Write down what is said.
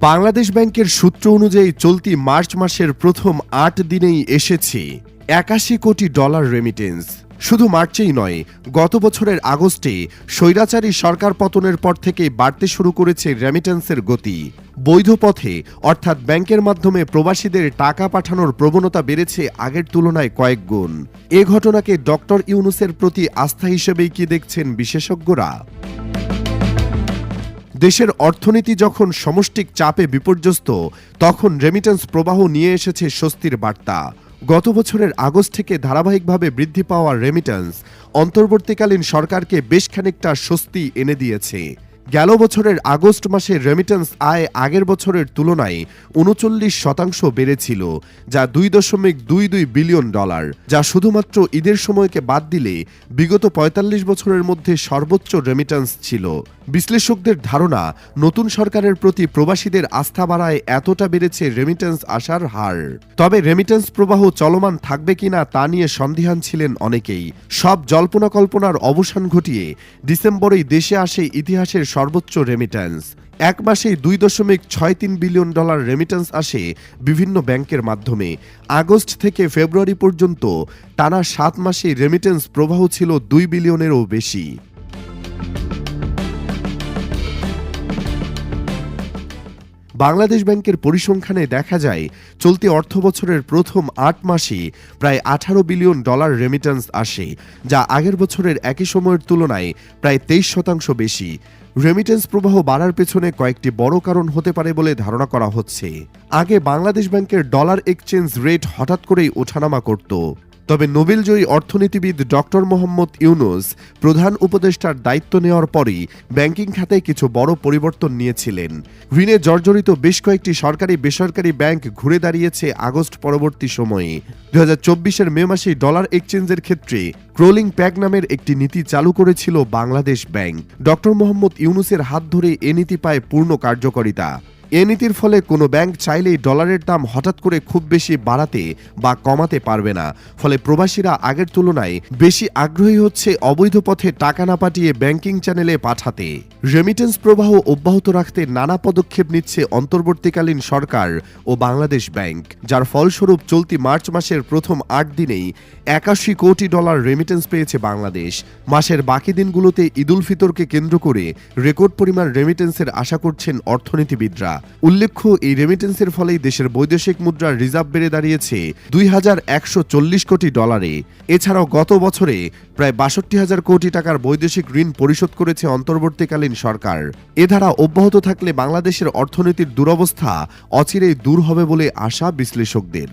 বাংলাদেশ ব্যাংকের সূত্র অনুযায়ী চলতি মার্চ মাসের প্রথম আট দিনেই এসেছে একাশি কোটি ডলার রেমিটেন্স শুধু মার্চেই নয়, গত বছরের আগস্টে স্বৈরাচারী সরকার পতনের পর থেকে বাড়তে শুরু করেছে রেমিটেন্সের গতি। বৈধ পথে, অর্থাৎ ব্যাংকের মাধ্যমে প্রবাসীদের টাকা পাঠানোর প্রবণতা বেড়েছে আগের তুলনায় কয়েক গুণ। এ ঘটনাকে ডক্টর ইউনুসের প্রতি আস্থা হিসেবেই কি দেখছেন বিশেষজ্ঞরা? দেশের অর্থনীতি যখন সমষ্টিক চাপে বিপর্যস্ত, তখন রেমিটেন্স প্রবাহ নিয়ে এসেছে স্বস্তির বার্তা। গত বছরের আগস্ট থেকে ধারাবাহিকভাবে বৃদ্ধি পাওয়া রেমিটেন্স অন্তর্বর্তীকালীন সরকারকে বেশ খানিকটা স্বস্তি এনে দিয়েছে। গেল বছরের আগস্ট মাসে রেমিটেন্স আয় আগের বছরের তুলনায় উনচল্লিশ শতাংশ বেড়েছিল, যা দুই দশমিক দুই দুই বিলিয়ন ডলার, যা শুধুমাত্র ঈদের সময়কে বাদ দিলে বিগত ৪৫ বছরের মধ্যে সর্বোচ্চ রেমিটেন্স ছিল। বিশ্লেষকদের ধারণা, নতুন সরকারের প্রতি প্রবাসীদের আস্থা বাড়ায় এতটা বেড়েছে রেমিটেন্স আসার হার। তবে রেমিটেন্স প্রবাহ চলমান থাকবে কিনা তা নিয়ে সন্দিহান ছিলেন অনেকেই। সব জল্পনা কল্পনার অবসান ঘটিয়ে ডিসেম্বরেই দেশে আসে ইতিহাসের সর্বোচ্চ রেমিটেন্স এক মাসেই দুই দশমিক ছয় তিন বিলিয়ন ডলার রেমিটেন্স আসে বিভিন্ন ব্যাংকের মাধ্যমে। আগস্ট থেকে ফেব্রুয়ারি পর্যন্ত টানা সাত মাসে রেমিটেন্স প্রবাহ ছিল দুই বিলিয়নেরও বেশি। বাংলাদেশ ব্যাংকের পরিসংখ্যানে দেখা যায়, চলতি অর্থ বছরের প্রথম আট মাসে প্রায় আঠারো বিলিয়ন ডলার রেমিটেন্স আসে, যা আগের বছরের একই সময়ের তুলনায় প্রায় তেইশ শতাংশ বেশি। রেমিটেন্স প্রবাহ বাড়ার পেছনে কয়েকটি বড় কারণ হতে পারে বলে ধারণা করা হচ্ছে। আগে বাংলাদেশ ব্যাংকের ডলার এক্সচেঞ্জ রেট হঠাৎ করেই ওঠানামা করত। তবে নোবেলজয়ী অর্থনীতিবিদ ডক্টর মোহাম্মদ ইউনুস প্রধান উপদেষ্টার দায়িত্ব নেওয়ার পরই ব্যাংকিং খাতে কিছু বড় পরিবর্তন নিয়েছিলেন। ঋণে জর্জরিত বেশ কয়েকটি সরকারি বেসরকারি ব্যাংক ঘুরে দাঁড়িয়েছে আগস্ট পরবর্তী সময়ে। দু হাজার মে মাসে ডলার এক্সচেঞ্জের ক্ষেত্রে ক্রোলিং প্যাক নামের একটি নীতি চালু করেছিল বাংলাদেশ ব্যাংক। ডক্টর মোহাম্মদ ইউনুসের হাত ধরে এ নীতি পায় পূর্ণ কার্যকারিতা। এ নীতির ফলে কোনো ব্যাংক চাইলেই ডলারের দাম হঠাৎ করে খুব বেশি বাড়াতে বা কমাতে পারবে না। ফলে প্রবাসীরা আগের তুলনায় বেশি আগ্রহী হচ্ছে অবৈধ পথে টাকা না পাঠিয়ে ব্যাংকিং চ্যানেলে পাঠাতে। রেমিটেন্স প্রবাহ অব্যাহত রাখতে নানা পদক্ষেপ নিচ্ছে অন্তর্বর্তীকালীন সরকার ও বাংলাদেশ ব্যাংক, যার ফলস্বরূপ চলতি মার্চ মাসের প্রথম আট দিনেই একাশি কোটি ডলার রেমিটেন্স পেয়েছে বাংলাদেশ। মাসের বাকি দিনগুলোতে ঈদুল ফিতরকে কেন্দ্র করে রেকর্ড পরিমাণ রেমিটেন্সের আশা করছেন অর্থনীতিবিদরা। উল্লেখ্য, এই রেমিটেন্সের ফলেই দেশের বৈদেশিক মুদ্রার রিজার্ভ বেড়ে দাঁড়িয়েছে দুই হাজার একশো চল্লিশ কোটি ডলারে এছাড়াও গত বছরে প্রায় বাষট্টি হাজার কোটি টাকার বৈদেশিক ঋণ পরিশোধ করেছে অন্তর্বর্তীকালীন সরকার। এ ধারা অব্যাহত থাকলে বাংলাদেশের অর্থনীতির দুরবস্থা অচিরেই দূর হবে বলে আশা বিশ্লেষকদের।